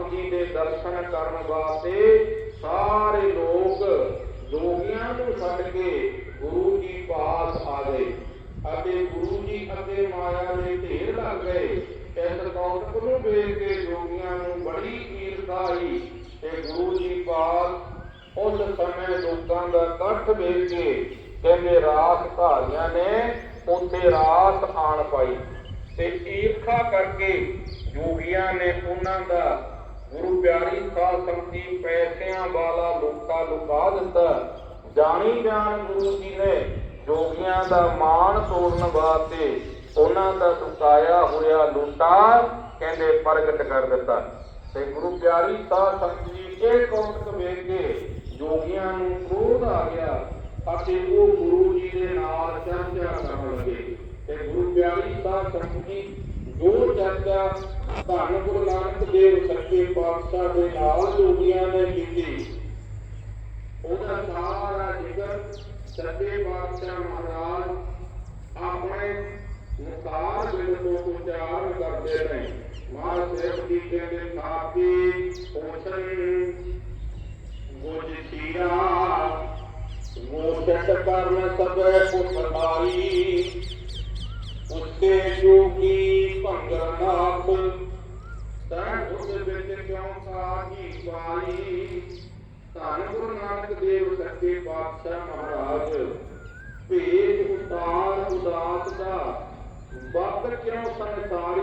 ਆਪ ਜੀ ਦੇ ਦਰਸ਼ਨ ਕਰਨ ਵਾਸਤੇ ਸਾਰੇ ਲੋਕ ਜੋਗੀਆਂ ਨੂੰ ਛੱਡ ਕੇ ਗੁਰੂ ਜੀ ਪਾਸ ਆ ਗਏ ਅਤੇ ਗੁਰੂ ਜੀ ਅੱਗੇ ਮਾਇਆ ਦੇ ਢੇਰ ਲੱਗ ਗਏ। ਇਸ ਕੌਤਕ ਨੂੰ ਵੇਖ ਕੇ ਜੋਗੀਆਂ ਨੂੰ ਬੜੀ ਈਰਖਾ ਆਈ ਤੇ ਗੁਰੂ ਜੀ ਪਾਸ ਉਸ ਸਮੇਂ ਲੋਕਾਂ ਦਾ ਇਕੱਠ ਵੇਖ ਕੇ ਕਹਿੰਦੇ, ਰਾਤ ਧਾਰੀਆਂ ਨੇ ਉੱਥੇ ਰਾਤ ਆਣ ਪਾਈ। ਤੇ ਈਰਖਾ ਕਰਕੇ ਜੋਗੀਆਂ ਨੇ ਉਹਨਾਂ ਦਾ ਗੁਰੂ ਪਿਆਰੀ ਸਾਧ ਸੰਗਤੀ ਪੈਸਿਆਂ ਵਾਲਾ ਲੋਕਾ ਲੁਕਾ ਦਿੱਤਾ ਜਾਣੀ ਜਾਣ ਗੁਰੂ ਜੀ ਨੇ ਜੋਗੀਆਂ ਦਾ ਮਾਣ ਤੋੜਨ ਵਾਸਤੇ ਉਹਨਾਂ ਦਾ ਲੁਕਾਇਆ ਹੋਇਆ ਲੁੱਟਾ ਕਹਿੰਦੇ ਪ੍ਰਗਟ ਕਰ ਦਿੱਤਾ। ਤੇ ਗੁਰੂ ਪਿਆਰੀ ਸਾਧ ਸੰਗਤ ਜੀ ਇਹ ਕੌਤਕ ਵੇਖ ਕੇ ਜੋਗੀਆਂ ਨੂੰ ਕ੍ਰੋਧ ਆ ਗਿਆ ਅਤੇ ਉਹ ਗੁਰੂ ਜੀ ਦੇ ਨਾਲ ਚਰਚਾ ਕਰਨ ਲੱਗੇ। ਤੇ ਗੁਰੂ ਪਿਆਰੀ ਸਾਧ ਸੰਗਤ ਜੀ ਜੋ ਚਰਚਾ ਧੰਨ ਗੁਰੂ ਨਾਨਕ ਦੇਵ ਸੱਚੇ ਪਾਤਸ਼ਾਹ ਦੇ ਨਾਲ ਜੋਗੀਆਂ ਨੇ ਕੀਤੀ। ਉਹਦਾ ਸਾਰਾ ਜ਼ਿਕਰ ਸੱਚੇ ਪਾਤਸ਼ਾਹ ਮਹਾਰਾਜ ਆਪਣੇ ਮੁਖਾਰ ਬਿੰਦ ਤੋਂ ਉਚਾਰਨ ਕਰਦੇ ਨੇ ਮਹਾਰਾਜ ਸਾਹਿਬ ਜੀ ਕਹਿੰਦੇ ਸਾਪੀ ਪੋਛਣ ਗੁਜ ਸੀਰਾ ਉਹ ਕਰਨ ਸਭੇ ਪੁੱਤਰਾਈ ਉਸਕੇ ਜੋਗੀ ਭੰਗਰ ਨਾਥ ਤਾਂ ਉਸ ਵਿੱਚ ਕਿਉਂ ਸਾਜੀ ਪਾਈ ਧੰਨ ਗੁਰੂ ਨਾਨਕ ਦੇਵ ਸੱਚੇ ਪਾਤਸ਼ਾਹ ਮਹਾਰਾਜ। ਭੇਜ ਉਤਾਰ ਉਦਾਸ ਦਾ ਵਕਤ ਕਿਉਂ ਸੰਸਾਰੀ